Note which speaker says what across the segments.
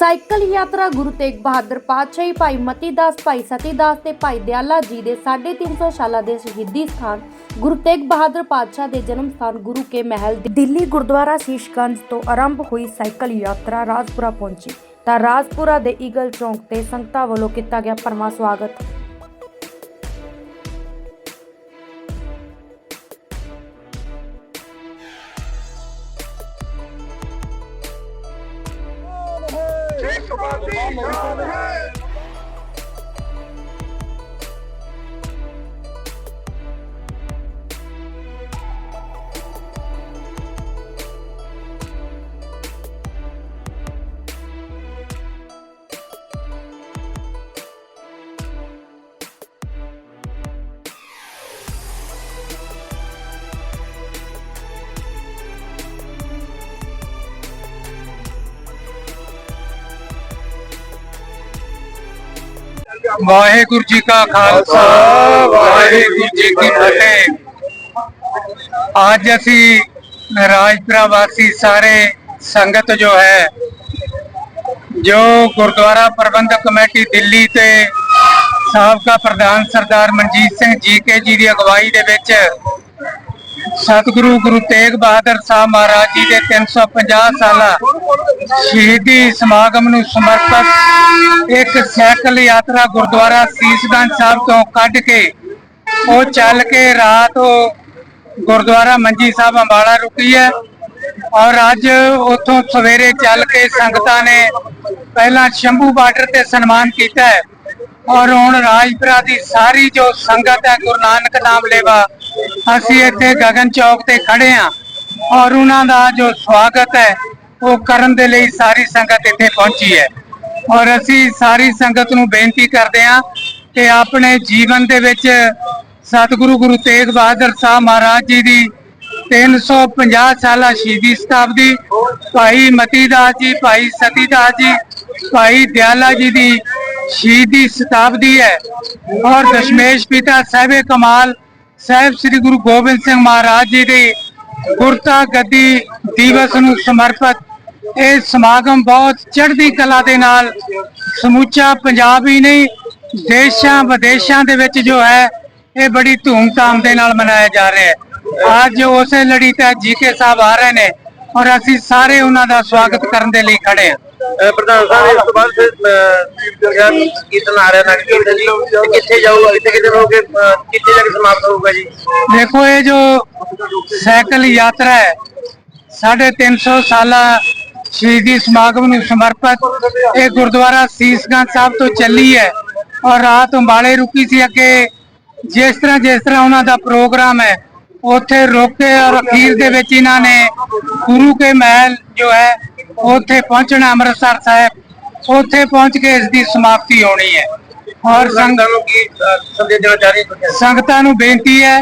Speaker 1: Cycle ਯਾਤਰਾ ਗੁਰੂ ਤੇਗ ਬਹਾਦਰ ਪਾਤਸ਼ਾਹੀ ਭਾਈ ਮਤੀ ਦਾਸ ਭਾਈ ਸਤੀ ਦਾਸ ਤੇ ਭਾਈ ਦਿਆਲਾ ਜੀ ਦੇ 350 ਸਾਲਾਂ ਦੇ ਸ਼ਹੀਦੀ ਸਥਾਨ ਗੁਰੂ ਤੇਗ ਬਹਾਦਰ ਪਾਤਸ਼ਾਹ ਦੇ ਜਨਮ ਸਥਾਨ ਗੁਰੂ ਕੇ ਮਹਿਲ ਦਿੱਲੀ ਗੁਰਦੁਆਰਾ ਸ਼ੀਸ਼ਗੰਜ ਤੋਂ ਆਰੰਭ ਹੋਈ ਸਾਈਕਲ ਯਾਤਰਾ ਰਾਜਪੁਰਾ ਪਹੁੰਚੀ। ਤਾਂ ਰਾਜਪੁਰਾ ਦੇ ਈਗਲ ਚੌਂਕ ਤੇ ਸੰਗਤਾਂ ਵੱਲੋਂ ਕੀਤਾ ਗਿਆ ਪਰਮਾ ਸਵਾਗਤ।
Speaker 2: ਵਾਹਿਗੁਰੂ ਜੀ ਕਾ ਖਾਲਸਾ, ਵਾਹਿਗੁਰੂ ਜੀ ਕੀ ਫਤਿਹ। ਅੱਜ ਅਸੀਂ ਰਾਜਪੁਰਾ ਵਾਸੀ ਸਾਰੇ ਸੰਗਤ ਜੋ ਹੈ, ਜੋ ਗੁਰਦੁਆਰਾ ਪ੍ਰਬੰਧਕ ਕਮੇਟੀ ਦਿੱਲੀ ਤੇ ਸਾਬਕਾ ਪ੍ਰਧਾਨ ਸਰਦਾਰ ਮਨਜੀਤ ਸਿੰਘ ਜੀ ਕੇ ਜੀ ਦੀ ਅਗਵਾਈ ਦੇ ਵਿੱਚ ਸਤਿਗੁਰੂ ਗੁਰੂ ਤੇਗ ਬਹਾਦਰ ਸਾਹਿਬ ਮਹਾਰਾਜ ਜੀ ਦੇ 350 ਸਾਲਾ ਸ਼ਹੀਦੀ ਸਮਾਗਮ ਨੂੰ ਸਮਰਪਿਤ ਇੱਕ ਸਾਈਕਲ ਯਾਤਰਾ ਗੁਰਦੁਆਰਾ ਸੀਸਗੰਜ ਸਾਹਿਬ ਤੋਂ ਕੱਢ ਕੇ ਉਹ ਚੱਲ ਕੇ ਰਾਤ ਗੁਰਦੁਆਰਾ ਮੰਜੀ ਸਾਹਿਬ ਅੰਬਾਲਾ ਰੁਕੀ ਹੈ ਔਰ ਅੱਜ ਉੱਥੋਂ ਸਵੇਰੇ ਚੱਲ ਕੇ ਸੰਗਤਾਂ ਨੇ ਪਹਿਲਾਂ ਸ਼ੰਭੂ ਬਾਰਡਰ ਤੇ ਸਨਮਾਨ ਕੀਤਾ ਹੈ ਔਰ ਹੁਣ ਰਾਜਪੁਰਾ ਦੀ ਸਾਰੀ ਜੋ ਸੰਗਤ ਹੈ, ਗੁਰੂ ਨਾਨਕ ਨਾਮ ਲੇਵਾ ਅਸੀਂ ਇੱਥੇ ਗਗਨ ਚੌਕ ਤੇ ਖੜੇ ਹਾਂ ਔਰ ਉਹਨਾਂ ਦਾ ਜੋ ਸਵਾਗਤ ਹੈ, ਉਹ ਕਰਨ ਦੇ ਲਈ ਸਾਰੀ ਸੰਗਤ ਇੱਥੇ ਪਹੁੰਚੀ ਹੈ। ਔਰ ਅਸੀਂ ਸਾਰੀ ਸੰਗਤ ਨੂੰ ਬੇਨਤੀ ਕਰਦੇ ਹਾਂ ਕਿ ਆਪਣੇ ਜੀਵਨ ਦੇ ਵਿੱਚ ਸਤਿਗੁਰੂ ਗੁਰੂ ਤੇਗ ਬਹਾਦਰ ਸਾਹਿਬ ਮਹਾਰਾਜ ਜੀ ਦੀ 350 ਸਾਲਾ ਸ਼ਹੀਦੀ ਸ਼ਤਾਬਦੀ, ਭਾਈ ਮਤੀ ਦਾਸ ਜੀ, ਭਾਈ ਸਤੀ ਦਾਸ ਜੀ, ਭਾਈ ਦਿਆਲਾ ਜੀ ਦੀ ਸ਼ਹੀਦੀ ਸ਼ਤਾਬਦੀ ਹੈ। ਔਰ ਦਸ਼ਮੇਸ਼ ਪਿਤਾ ਸਾਹਿਬੇ ਕਮਾਲ ਸਾਹਿਬ ਸ੍ਰੀ ਗੁਰੂ ਗੋਬਿੰਦ ਸਿੰਘ ਮਹਾਰਾਜ ਜੀ ਦੇ ਗੁਰਤਾ ਗੱਦੀ ਦਿਵਸ ਨੂੰ ਸਮਰਪਿਤ, ਇਹ ਸਮਾਗਮ ਬਹੁਤ ਚੜ੍ਹਦੀ ਕਲਾ ਦੇ ਨਾਲ ਸਮੁੱਚਾ ਪੰਜਾਬ ਹੀ ਨਹੀਂ, ਦੇਸ਼ਾਂ ਵਿਦੇਸ਼ਾਂ ਦੇ ਵਿੱਚ ਜੋ ਹੈ, ਇਹ ਬੜੀ ਧੂਮਧਾਮ ਦੇ ਨਾਲ ਮਨਾਇਆ ਜਾ ਰਿਹਾ ਹੈ। ਅੱਜ ਉਸੇ ਲੜੀ ਤੇ ਜੀਕੇ ਸਾਹਿਬ ਆ ਰਹੇ ਨੇ ਔਰ ਅਸੀਂ ਸਾਰੇ ਉਹਨਾਂ ਦਾ ਸਵਾਗਤ ਕਰਨ ਦੇ ਲਈ ਖੜੇ ਹਾਂ।
Speaker 3: ਪ੍ਰਧਾਨ ਸਾਹਿਬ ਇਸ ਤੋਂ ਬਾਅਦ ਫਿਰ ਅਹ, ਕੀਰਤਨ ਆ ਰਿਹਾ ਨਗਰ ਕੀਰਤਨ ਜੀ। ਕਿੱਥੇ ਜਾਊਗਾ? ਕਿੱਥੇ ਕਿੱਥੇ ਹੋ ਕਿੱਥੇ ਜਾ ਕੇ ਸਮਾਪਤ ਹੋਊਗਾ ਜੀ?
Speaker 2: ਦੇਖੋ ਇਹ ਜੋ ਸਾਈਕਲ ਯਾਤਰਾ ਹੈ 350 ਸਾਲਾ ਸ਼ਹੀਦੀ ਸਮਾਗਮ ਨੂੰ ਸਮਰਪਿਤ ਇਹ ਗੁਰਦੁਆਰਾ ਸੀਸਗੰਜ ਸਾਹਿਬ ਤੋਂ ਚੱਲੀ ਹੈ ਔਰ ਰਾਤ ਅੰਬਾਲੇ ਰੁਕੀ ਸੀ ਅੱਗੇ। ਜਿਸ ਤਰ੍ਹਾਂ ਜਿਸ ਤਰ੍ਹਾਂ ਉਹਨਾਂ ਦਾ ਪ੍ਰੋਗਰਾਮ ਹੈ ਉੱਥੇ ਰੁਕ ਔਰ ਅਖੀਰ ਦੇ ਵਿੱਚ ਇਹਨਾਂ ਨੇ ਗੁਰੂ ਕੇ ਮਹਿਲ ਜੋ ਹੈ ਉੱਥੇ ਪਹੁੰਚਣਾ ਅੰਮ੍ਰਿਤਸਰ ਸਾਹਿਬ। ਉੱਥੇ ਪਹੁੰਚ ਕੇ ਇਸ ਦੀ ਸਮਾਪਤੀ ਹੋਣੀ ਹੈ। ਔਰ ਸੰਗਤ
Speaker 3: ਨੂੰ ਕੀ ਅਹ, ਸੰਦੇਸ਼ ਦੇਣਾ ਚਾਹ ਰਹੀ ਹੈ
Speaker 2: ਸੰਗਤਾਂ ਨੂੰ ਬੇਨਤੀ ਹੈ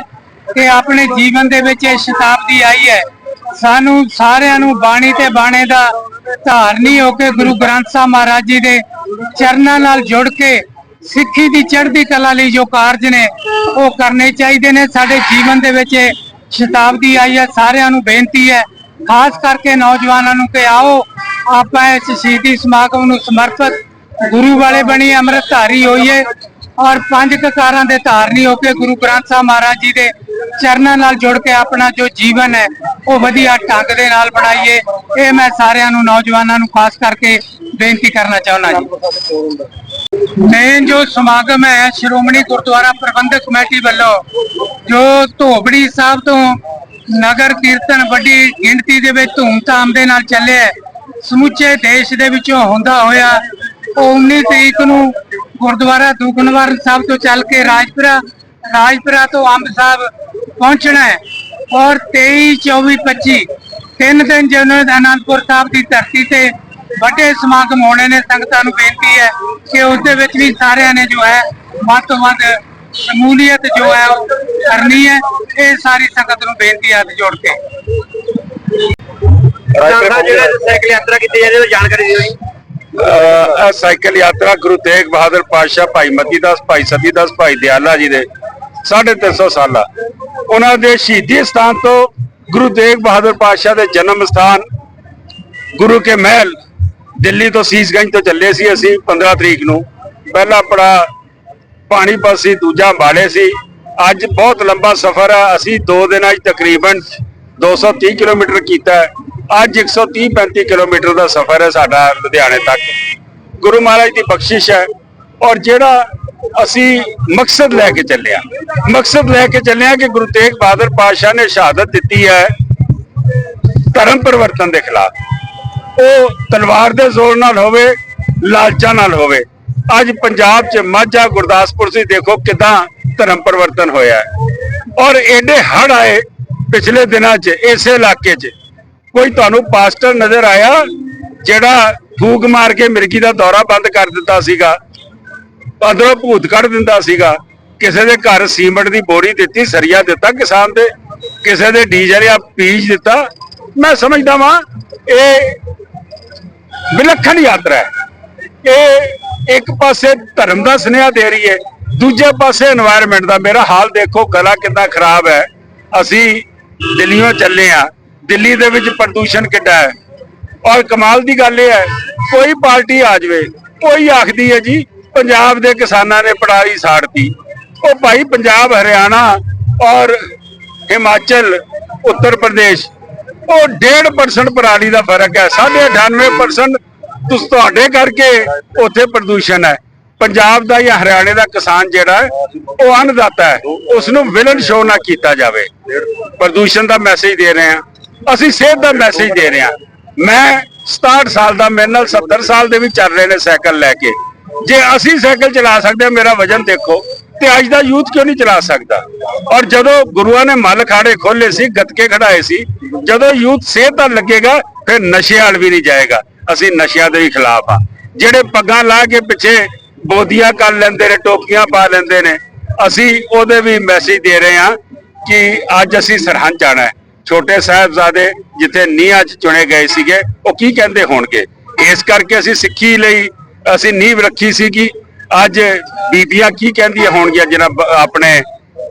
Speaker 2: ਕਿ ਆਪਣੇ ਜੀਵਨ ਦੇ ਵਿੱਚ ਇਹ ਸ਼ਤਾਬਦੀ ਆਈ ਹੈ। ਸਾਨੂੰ ਸਾਰਿਆਂ ਨੂੰ ਬਾਣੀ ਤੇ ਬਾਣੇ ਦਾ ਧਾਰਨੀ ਹੋ ਕੇ ਗੁਰੂ ਗ੍ਰੰਥ ਸਾਹਿਬ ਮਹਾਰਾਜ ਜੀ ਦੇ ਚਰਨਾਂ ਨਾਲ ਜੁੜ ਕੇ ਸਿੱਖੀ ਦੀ ਚੜ੍ਹਦੀ ਕਲਾ ਲਈ ਜੋ ਕਾਰਜ ਨੇ ਉਹ ਕਰਨੇ ਚਾਹੀਦੇ ਨੇ। ਸਾਡੇ ਜੀਵਨ ਦੇ ਵਿੱਚ ਸ਼ਤਾਬਦੀ ਆਈ ਹੈ। ਸਾਰਿਆਂ ਨੂੰ ਬੇਨਤੀ ਹੈ ਖਾਸ ਕਰਕੇ ਨੌਜਵਾਨਾਂ ਨੂੰ ਕਿ ਆਓ, ਆਪਾਂ ਇਸ ਸ਼ਹੀਦੀ ਸਮਾਗਮ ਨੂੰ ਸਮਰਪਿਤ ਗੁਰੂ ਵਾਲੇ ਬਣੀ ਅੰਮ੍ਰਿਤਧਾਰੀ ਹੋਈਏ ਔਰ ਪੰਜ ਕਕਾਰਾਂ ਦੇ ਧਾਰਨੀ ਹੋ ਕੇ ਗੁਰੂ ਗ੍ਰੰਥ ਸਾਹਿਬ ਮਹਾਰਾਜ ਜੀ ਦੇ ਚਰਨਾਂ ਨਾਲ ਜੁੜ ਕੇ ਆਪਣਾ ਜੋ ਜੀਵਨ ਹੈ, ਉਹ ਵਧੀਆ ਢੰਗ ਦੇ ਨਾਲ ਬਣਾਈਏ। ਇਹ ਮੈਂ ਸਾਰਿਆਂ ਨੂੰ, ਨੌਜਵਾਨਾਂ ਨੂੰ ਖਾਸ ਕਰਕੇ ਬੇਨਤੀ ਕਰਨਾ ਚਾਹੁੰਦਾ ਜੀ। ਮੇਨ ਜੋ ਸਮਾਗਮ ਹੈ, ਸ਼੍ਰੋਮਣੀ ਗੁਰਦੁਆਰਾ ਪ੍ਰਬੰਧਕ ਕਮੇਟੀ ਵੱਲੋਂ ਜੋ ਧੋਬੜੀ ਸਾਹਿਬ ਤੋਂ ਨਗਰ ਕੀਰਤਨ ਵੱਡੀ ਗਿਣਤੀ ਦੇ ਵਿੱਚ ਧੂਮਧਾਮ ਦੇ ਨਾਲ ਚੱਲਿਆ ਸਮੁੱਚੇ ਦੇਸ਼ ਦੇ ਵਿੱਚੋਂ ਹੁੰਦਾ ਹੋਇਆ ਉਹ 19 ਤਰੀਕ ਨੂੰ ਗੁਰਦੁਆਰਾ ਦੁਗਨਵਾਰ ਸਾਹਿਬ ਤੋਂ ਚੱਲ ਕੇ ਰਾਜਪੁਰਾ ਰਾਜਪੁਰਾ ਤੋਂ ਅੰਬ ਸਾਹਿਬ ਪਹੁੰਚਣਾ ਹੈ ਔਰ 23 24 25 ਤਿੰਨ ਦਿਨ ਜਿਹਨਾਂ ਅਨੰਦਪੁਰ ਸਾਹਿਬ ਦੀ ਧਰਤੀ ਤੇ ਵੱਡੇ ਸਮਾਗਮ ਹੋਣੇ ਨੇ। ਸੰਗਤਾਂ ਨੂੰ ਬੇਨਤੀ ਹੈ ਕਿ ਉਸ ਦੇ ਵਿੱਚ ਵੀ ਸਾਰਿਆਂ ਨੇ ਜੋ ਹੈ, ਵੱਧ ਤੋਂ ਵੱਧ ਸ਼ਮੂਲੀਅਤ ਜੋ ਹੈ ਉਹ ਕਰਨੀ ਹੈ ਇਹ ਸਾਰੀ ਸੰਗਤ ਨੂੰ ਬੇਨਤੀ ਹੱਥ ਜੋੜ ਕੇ।
Speaker 3: ਜਿਹੜਾ ਸਾਈਕਲ ਯਾਤਰਾ ਕੀਤੀ ਜਾ ਰਹੀ ਹੈ ਜਾਣਕਾਰੀ ਦਿਓ ਜੀ।
Speaker 4: ਇਹ ਸਾਈਕਲ ਯਾਤਰਾ ਗੁਰੂ ਤੇਗ ਬਹਾਦਰ ਪਾਤਸ਼ਾਹ ਭਾਈ ਮਤੀ ਦਾਸ ਭਾਈ ਸਤੀ ਦਾਸ ਭਾਈ ਦਿਆਲਾ ਜੀ ਦੇ 350 ਸਾਲਾ ਉਹਨਾਂ ਦੇ ਸ਼ਹੀਦੀ ਸਥਾਨ ਤੋਂ ਗੁਰੂ ਤੇਗ ਬਹਾਦਰ ਪਾਤਸ਼ਾਹ ਦੇ ਜਨਮ ਸਥਾਨ ਗੁਰੂ ਕੇ ਮਹਿਲ ਦਿੱਲੀ ਤੋਂ ਸੀਸਗੰਜ ਤੋਂ ਚੱਲੇ ਸੀ ਅਸੀਂ 15 ਤਰੀਕ ਨੂੰ। ਪਹਿਲਾ ਪੜਾ ਪਾਣੀਪਤ ਸੀ, ਦੂਜਾ ਅੰਬਾਲੇ ਸੀ। ਅੱਜ ਬਹੁਤ ਲੰਬਾ ਸਫ਼ਰ ਹੈ। ਅਸੀਂ 2 ਦਿਨਾਂ 'ਚ ਤਕਰੀਬਨ 230 ਕਿਲੋਮੀਟਰ ਕੀਤਾ ਹੈ। ਅੱਜ 130 35 ਕਿਲੋਮੀਟਰ ਦਾ ਸਫ਼ਰ ਹੈ ਸਾਡਾ ਲੁਧਿਆਣੇ ਤੱਕ। ਗੁਰੂ ਮਹਾਰਾਜ ਦੀ ਬਖਸ਼ਿਸ਼ ਹੈ। ਔਰ ਜਿਹੜਾ ਅਸੀਂ ਮਕਸਦ ਲੈ ਕੇ ਚੱਲਿਆ ਮਕਸਦ ਲੈ ਕੇ ਚੱਲਿਆ ਕਿ ਗੁਰੂ ਤੇਗ ਬਹਾਦਰ ਪਾਤਸ਼ਾਹ ਨੇ ਸ਼ਹਾਦਤ ਦਿੱਤੀ ਹੈ ਧਰਮ ਪਰਿਵਰਤਨ ਦੇ ਖਿਲਾਫ। ਉਹ ਤਲਵਾਰ ਦੇ ਜ਼ੋਰ ਨਾਲ ਹੋਵੇ, ਲਾਲਚਾਂ ਨਾਲ ਹੋਵੇ। ਅੱਜ ਪੰਜਾਬ 'ਚ ਮਾਝਾ ਗੁਰਦਾਸਪੁਰ ਸੀ, ਦੇਖੋ ਕਿਦਾਂ ਧਰਮ ਪਰਿਵਰਤਨ ਹੋਇਆ ਔਰ ਐਡੇ ਹੜ ਆਏ ਪਿਛਲੇ ਦਿਨਾਂ 'ਚ, ਇਸੇ ਇਲਾਕੇ 'ਚ। ਕੋਈ ਤੁਹਾਨੂੰ ਪਾਸਟਰ ਨਜ਼ਰ ਆਇਆ, ਜਿਹੜਾ ਫੂਕ ਮਾਰ ਕੇ ਮਿਰਗੀ ਦਾ ਦੌਰਾ ਬੰਦ ਕਰ ਦਿੱਤਾ ਸੀਗਾ ਅੰਦਰੋਂ ਭੂਤ ਕੱਢ ਦਿੰਦਾ ਸੀਗਾ, ਕਿਸੇ ਦੇ ਘਰ ਸੀਮੈਂਟ ਦੀ ਬੋਰੀ ਦਿੱਤੀ, ਸਰੀਆ ਦਿੱਤਾ ਕਿਸਾਨ ਦੇ, ਕਿਸੇ ਦੇ ਡੀਜ਼ਲ ਜਾਂ ਪੀਜ ਦਿੱਤਾ। ਮੈਂ ਸਮਝਦਾ ਵਾਂ, ਇਹ ਵਿਲੱਖਣ ਯਾਤਰਾ ਹੈ। ਇਹ ਇੱਕ ਪਾਸੇ ਧਰਮ ਦਾ ਸੁਨੇਹਾ ਦੇ ਰਹੀ ਹੈ, ਦੂਜੇ ਪਾਸੇ এনवायरमेंट ਦਾ। ਮੇਰਾ ਹਾਲ ਦੇਖੋ, ਗਲਾ ਕਿੰਨਾ ਖਰਾਬ ਹੈ। ਅਸੀਂ ਦਿੱਲੀੋਂ ਚੱਲੇ ਆ ਦਿੱਲੀ ਦੇ ਵਿੱਚ ਪ੍ਰਦੂਸ਼ਣ ਕਿੱਡਾ ਹੈ। ਔਰ ਕਮਾਲ ਦੀ ਗੱਲ ਇਹ ਹੈ, ਕੋਈ ਪਾਰਟੀ ਆ ਜਾਵੇ, ਕੋਈ ਆਖਦੀ ਹੈ ਜੀ, ਪੰਜਾਬ ਦੇ ਕਿਸਾਨਾਂ ਨੇ ਪੜਾਈ ਸਾੜਤੀ। ਉਹ ਭਾਈ ਪੰਜਾਬ, ਹਰਿਆਣਾ ਔਰ ਹਿਮਾਚਲ, ਉੱਤਰ ਪ੍ਰਦੇਸ਼, ਉਹ 1.5% ਪਰਾਲੀ ਦਾ ਫ਼ਰਕ ਹੈ। 98% ਤੁਸ ਤੁਹਾਡੇ ਕਰਕੇ ਉੱਥੇ ਪ੍ਰਦੂਸ਼ਣ ਹੈ। ਪੰਜਾਬ ਦਾ ਜਾਂ ਹਰਿਆਣੇ ਦਾ ਕਿਸਾਨ ਜਿਹੜਾ ਉਹ ਅੰਨਦਾਤਾ ਹੈ। ਉਸ ਨੂੰ ਵਿਲਨ ਸ਼ੋ ਨਾ ਕੀਤਾ ਜਾਵੇ। ਪ੍ਰਦੂਸ਼ਣ ਦਾ ਮੈਸੇਜ ਦੇ ਰਹੇ ਹਾਂ। ਅਸੀਂ ਸਿਹਤ ਦਾ ਮੈਸੇਜ ਦੇ ਰਹੇ ਹਾਂ। ਮੈਂ 67 ਸਾਲ ਦਾ, ਮੇਰੇ ਨਾਲ 70 ਸਾਲ ਦੇ ਵੀ ਚੱਲ ਰਹੇ ਨੇ ਸਾਈਕਲ ਲੈ ਕੇ। ਜੇ ਅਸੀਂ ਸਾਈਕਲ ਚਲਾ ਸਕਦੇ ਹਾਂ, ਮੇਰਾ ਵਜਨ ਦੇਖੋ, ਤੇ ਅੱਜ ਦਾ ਯੂਥ ਕਿਉਂ ਨਹੀਂ ਚਲਾ ਸਕਦਾ? ਔਰ ਜਦੋਂ ਗੁਰੂਆਂ ਨੇ ਮੱਲ ਖਾੜੇ ਖੋਲੇ ਸੀ, ਗੱਤਕੇ ਖੜਾਏ ਸੀ, ਜਦੋਂ ਯੂਥ ਸਿਹਤ ਦਾ ਲੱਗੇਗਾ, ਫਿਰ ਨਸ਼ੇ ਵਾਲ ਵੀ ਨਹੀਂ ਜਾਏਗਾ। ਅਸੀਂ ਨਸ਼ਿਆਂ ਦੇ ਵੀ ਖਿਲਾਫ ਆ। ਜਿਹੜੇ ਪੱਗਾਂ ਲਾ ਕੇ ਪਿੱਛੇ ਬੋਦੀਆਂ ਕਰ ਲੈਂਦੇ ਨੇ ਟੋਪੀਆਂ ਪਾ ਲੈਂਦੇ ਨੇ, ਅਸੀਂ ਉਹਦੇ ਵੀ ਮੈਸੇਜ ਦੇ ਰਹੇ ਹਾਂ ਕਿ ਅੱਜ ਅਸੀਂ ਸਰਹੰਦ ਜਾਣਾ ਹੈ। ਛੋਟੇ ਸਾਹਿਬਜ਼ਾਦੇ ਜਿੱਥੇ ਨੀਹਾਂ 'ਚ ਚੁਣੇ ਗਏ ਸੀਗੇ, ਉਹ ਕੀ ਕਹਿੰਦੇ ਹੋਣਗੇ? ਇਸ ਕਰਕੇ ਅਸੀਂ ਸਿੱਖੀ ਲਈ ਅਸੀਂ ਨੀਂਹ ਰੱਖੀ ਸੀਗੀ। ਅੱਜ ਬੀਬੀਆਂ ਕੀ ਕਹਿੰਦੀਆਂ ਹੋਣਗੀਆਂ ਜਿਹੜਾ ਆਪਣੇ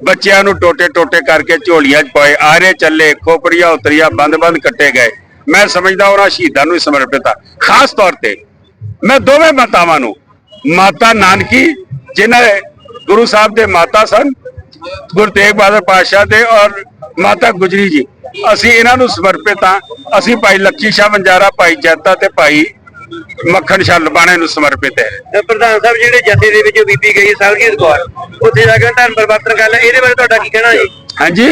Speaker 4: ਬੱਚਿਆਂ ਨੂੰ ਟੋਟੇ ਟੋਟੇ ਕਰਕੇ ਝੋਲੀਆਂ 'ਚ ਪਾਏ, ਆਰੇ ਚੱਲੇ, ਖੋਪੜੀਆਂ ਉਤਰੀਆਂ, ਬੰਦ-ਬੰਦ ਕੱਟੇ ਗਏ। ਮੈਂ ਸਮਝਦਾ ਉਹਨਾਂ ਸ਼ਹੀਦਾਂ ਨੂੰ ਸਮਰਪਿਤ ਆ। ਖਾਸ ਤੌਰ ਤੇ ਮੈਂ ਦੋਵੇਂ ਮਾਤਾਵਾਂ ਨੂੰ ਮਾਤਾ ਨਾਨਕੀ ਜਿਨ੍ਹਾਂ ਗੁਰੂ ਸਾਹਿਬ ਦੇ ਮਾਤਾ ਸਨ ਗੁਰੂ ਤੇਗ ਬਹਾਦਰ ਪਾਤਸ਼ਾਹ ਦੇ ਔਰ ਮਾਤਾ ਗੁਜਰੀ ਜੀ। ਅਸੀਂ ਇਹਨਾਂ ਨੂੰ ਸਮਰਪਿਤ ਹਾਂ। ਅਸੀਂ ਭਾਈ ਲੱਖੀ ਸ਼ਾਹ ਬੰਜਾਰਾ ਭਾਈ ਜੈਤਾ ਤੇ ਭਾਈ ਮੱਖਣ ਸ਼ਾਹ ਲਬਾਣੇ ਨੂੰ ਸਮਰਪਿਤ ਹੈ।
Speaker 3: ਤੇ ਪ੍ਰਧਾਨ ਸਾਹਿਬ ਜਿਹੜੇ ਜਥੇ ਦੇ ਵਿੱਚ ਬੀਬੀ ਗਈ ਸਰਗੀਤ ਕੌਰ ਉੱਥੇ ਜਾ ਕੇ ਧਰਮ ਪਰਿਵਰਤਨ ਕਰ ਲਿਆ ਇਹਦੇ ਬਾਰੇ ਤੁਹਾਡਾ ਕੀ ਕਹਿਣਾ ਜੀ?
Speaker 4: ਹਾਂਜੀ?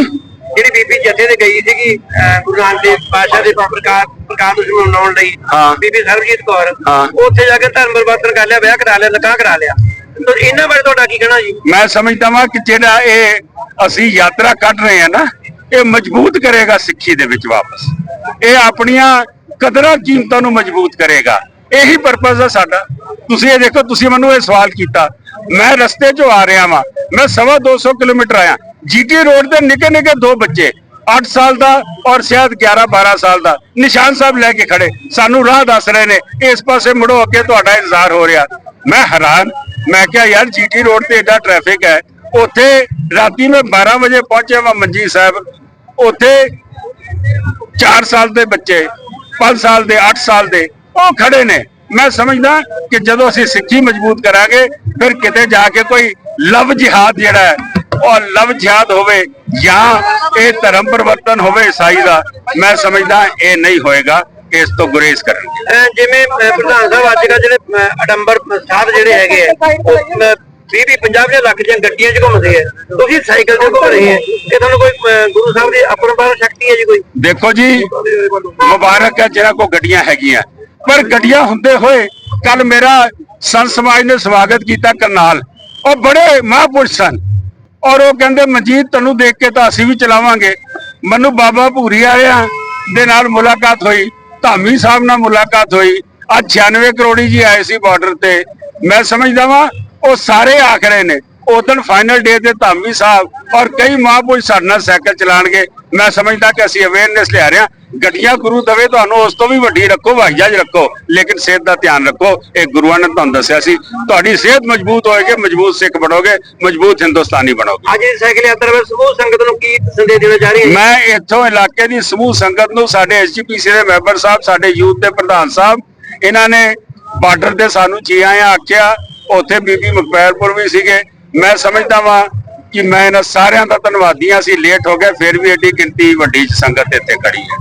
Speaker 3: ਜਿਹੜੀ ਬੀਬੀ ਜਥੇ ਤੇ ਗਈ ਸੀਗੀ ਅਹ ਗੁਰੂ ਨਾਨਕ ਦੇਵ ਪਾਤਸ਼ਾਹ ਦੇ ਪ੍ਰਕਾਸ਼ ਪ੍ਰਕਾਸ਼ ਨੂੰ ਮਨਾਉਣ ਲਈ
Speaker 4: ਹਾਂ।
Speaker 3: ਬੀਬੀ ਸਰਗੀਤ ਕੌਰ
Speaker 4: ਹਾਂ।
Speaker 3: ਉੱਥੇ ਜਾ ਕੇ ਧਰਮ ਪਰਿਵਰਤਨ ਕਰ ਲਿਆ ਵਿਆਹ ਕਰਾ ਲਿਆ ਨਿਕਾਹ ਕਰਾ ਲਿਆ। ਤੇ ਇਹਨਾਂ ਬਾਰੇ ਤੁਹਾਡਾ ਕੀ ਕਹਿਣਾ ਜੀ?
Speaker 4: ਮੈਂ ਸਮਝਦਾ ਵਾਂ ਕਿ ਜਿਹੜਾ ਇਹ ਅਸੀਂ ਯਾਤਰਾ ਕੱਢ ਰਹੇ ਹਾਂ ਨਾ ਇਹ ਮਜ਼ਬੂਤ ਕਰੇਗਾ ਸਿੱਖੀ ਦੇ ਵਿੱਚ ਵਾਪਸ। ਇਹ ਆਪਣੀਆਂ ਕਦਰਾਂ ਕੀਮਤਾਂ ਨੂੰ ਮਜ਼ਬੂਤ ਕਰੇਗਾ। ਇਹੀ ਪਰਪਸ ਹੈ ਸਾਡਾ। ਤੁਸੀਂ ਇਹ ਦੇਖੋ ਤੁਸੀਂ ਮੈਨੂੰ ਇਹ ਸਵਾਲ ਕੀਤਾ। ਮੈਂ ਰਸਤੇ 'ਚੋਂ ਆ ਰਿਹਾ ਵਾਂ। ਮੈਂ ਸਵਾ 200 ਕਿਲੋਮੀਟਰ ਆਇਆ। ਜੀਟੀ ਰੋਡ ਤੇ ਨਿੱਕੇ ਨਿੱਕੇ ਦੋ ਬੱਚੇ 8 ਸਾਲ ਦਾ ਔਰ ਸ਼ਾਇਦ 11 12 ਸਾਲ ਦਾ, ਨਿਸ਼ਾਨ ਸਾਹਿਬ ਲੈ ਕੇ ਖੜੇ, ਸਾਨੂੰ ਰਾਹ ਦੱਸ ਰਹੇ ਨੇ, ਇਸ ਪਾਸੇ ਮੁੜੋ ਅੱਗੇ ਤੁਹਾਡਾ ਇੰਤਜ਼ਾਰ ਹੋ ਰਿਹਾ। ਮੈਂ ਹੈਰਾਨ, ਮੈਂ ਕਿਹਾ, ਯਾਰ ਜੀਟੀ ਰੋਡ ਤੇ ਏਡਾ ਟ੍ਰੈਫਿਕ ਹੈ, ਉੱਥੇ ਰਾਤੀ ਮੈਂ 12 ਵਜੇ ਪਹੁੰਚਿਆ ਵਾ ਮੰਜੀ ਸਾਹਿਬ, ਉੱਥੇ 4 ਸਾਲ ਦੇ ਬੱਚੇ 5 ਸਾਲ ਦੇ 8 ਸਾਲ ਦੇ, ਉਹ ਖੜੇ ਨੇ। ਮੈਂ ਸਮਝਦਾ ਕਿ ਜਦੋਂ ਅਸੀਂ ਸਿੱਖੀ ਮਜ਼ਬੂਤ ਕਰਾਂਗੇ, ਫਿਰ ਕਿਤੇ ਜਾ ਕੇ ਕੋਈ ਲਵ ਜਿਹਾਦ ਜਿਹੜਾ ਹੈ ਉਹ ਲਵ ਜਿਹਾਦ ਹੋਵੇ ਜਾਂ ਇਹ ਧਰਮ ਪਰਿਵਰਤਨ ਹੋਵੇ ਈਸਾਈ ਦਾ ਮੈਂ ਸਮਝਦਾ ਇਹ ਨਹੀਂ ਹੋਏਗਾ ਇਸ ਤੋਂ ਗੁਰੇਜ਼ ਕਰਨਗੇ।
Speaker 3: ਜਿਵੇਂ ਪ੍ਰਧਾਨ ਸਾਹਿਬ ਅੱਜ ਕੱਲ੍ਹ ਜਿਹੜੇ ਅਡੰਬਰ ਸਾਧ ਜਿਹੜੇ ਹੈਗੇ ਆ ਉਹ 20 20 50 ਲੱਖ ਦੀਆਂ ਗੱਡੀਆਂ 'ਚ ਘੁੰਮਦੇ ਆ। ਤੁਸੀਂ ਸਾਈਕਲ 'ਤੇ ਘੁੰਮ ਰਹੇ ਆ। ਇਹ ਤੁਹਾਨੂੰ ਕੋਈ ਗੁਰੂ ਸਾਹਿਬ ਦੀ ਅਪਰੰਪਰਾ ਸ਼ਕਤੀ ਹੈ ਜੀ ਕੋਈ?
Speaker 4: ਦੇਖੋ ਜੀ ਮੁਬਾਰਕ ਹੈ ਜਿਹਨਾਂ ਕੋ ਗੱਡੀਆਂ ਹੈਗੀਆਂ। ਪਰ ਗੱਡੀਆਂ ਹੁੰਦੇ ਹੋਏ ਕੱਲ ਮੇਰਾ ਸੰਤ ਸਮਾਜ ਨੇ ਸਵਾਗਤ ਕੀਤਾ ਕਰਨਾਲ। ਉਹ ਬੜੇ ਮਹਾਂਪੁਰਸ਼ ਸਨ। ਔਰ ਉਹ ਕਹਿੰਦੇ, ਮਨਜੀਤ, ਤੈਨੂੰ ਦੇਖ ਕੇ ਤਾਂ ਅਸੀਂ ਵੀ ਚਲਾਵਾਂਗੇ। ਮੈਨੂੰ ਬਾਬਾ ਭੂਰੀ ਵਾਲਿਆਂ ਦੇ ਨਾਲ ਮੁਲਾਕਾਤ ਹੋਈ, ਧਾਮੀ ਸਾਹਿਬ ਨਾਲ ਮੁਲਾਕਾਤ ਹੋਈ। ਅੱਜ 96 ਕਰੋੜੀ ਜੀ ਆਏ ਸੀ ਬਾਰਡਰ ਤੇ। ਮੈਂ ਸਮਝਦਾ ਵਾਂ, ਉਹ ਸਾਰੇ ਆਖ ਰਹੇ ਨੇ ਉਦੋਂ ਫਾਈਨਲ ਡੇ ਤੇ ਧਾਮੀ ਸਾਹਿਬ ਔਰ ਕਈ ਮਹਾਂਪੁਰਸ਼ ਸਾਡੇ ਨਾਲ ਸਾਈਕਲ ਚਲਾਣਗੇ ਮੈਂ ਸਮਝਦਾ ਕਿ ਅਸੀਂ ਅਵੇਅਰਨੈਸ ਲਿਆ ਰਹੇ ਹਾਂ। ਗੱਡੀਆਂ ਗੁਰੂ ਦਵੇ ਤੁਹਾਨੂੰ ਉਸ ਤੋਂ ਵੀ ਵੱਡੀ ਰੱਖੋ ਹਵਾਈ ਜਹਾਜ਼ ਰੱਖੋ। ਲੇਕਿਨ ਸਿਹਤ ਦਾ ਧਿਆਨ ਰੱਖੋ। ਇਹ ਗੁਰੂਆਂ ਨੇ ਤੁਹਾਨੂੰ ਦੱਸਿਆ ਸੀ। ਤੁਹਾਡੀ ਸਿਹਤ ਮਜ਼ਬੂਤ ਹੋਏਗੀ ਮਜ਼ਬੂਤ ਸਿੱਖ ਬਣੋਗੇ ਮਜ਼ਬੂਤ ਹਿੰਦੁਸਤਾਨੀ ਬਣੋਗੇ।
Speaker 3: ਅੱਜ ਦੀ ਸਾਈਕਲ ਯਾਤਰਾ ਵਿੱਚ ਸਮੂਹ ਸੰਗਤ ਨੂੰ ਕੀ ਸੰਦੇਸ਼ ਦੇਣਾ ਚਾਹ ਰਹੀ ਹੈ?
Speaker 4: ਮੈਂ ਇੱਥੋਂ ਇਲਾਕੇ ਦੀ ਸਮੂਹ ਸੰਗਤ ਨੂੰ ਸਾਡੇ ਐਸਜੀਪੀਸੀ ਦੇ ਮੈਂਬਰ ਸਾਹਿਬ ਸਾਡੇ ਯੂਥ ਦੇ ਪ੍ਰਧਾਨ ਸਾਹਿਬ ਇਹਨਾਂ ਨੇ ਬਾਰਡਰ ਤੇ ਸਾਨੂੰ ਜੀ ਆਇਆਂ ਆਖਿਆ। ਉੱਥੇ ਬੀਬੀ ਮਕਬੈਲਪੁਰ ਵੀ ਸੀਗੇ। ਮੈਂ ਸਮਝਦਾ ਵਾਂ ਕਿ ਮੈਂ ਇਹਨਾਂ ਸਾਰਿਆਂ ਦਾ ਧੰਨਵਾਦੀ ਹਾਂ। ਅਸੀਂ ਲੇਟ ਹੋ ਗਿਆ ਫਿਰ ਵੀ ਐਡੀ ਗਿਣਤੀ ਵੱਡੀ ਸੰਗਤ ਇੱਥੇ ਖੜੀ ਹੈ।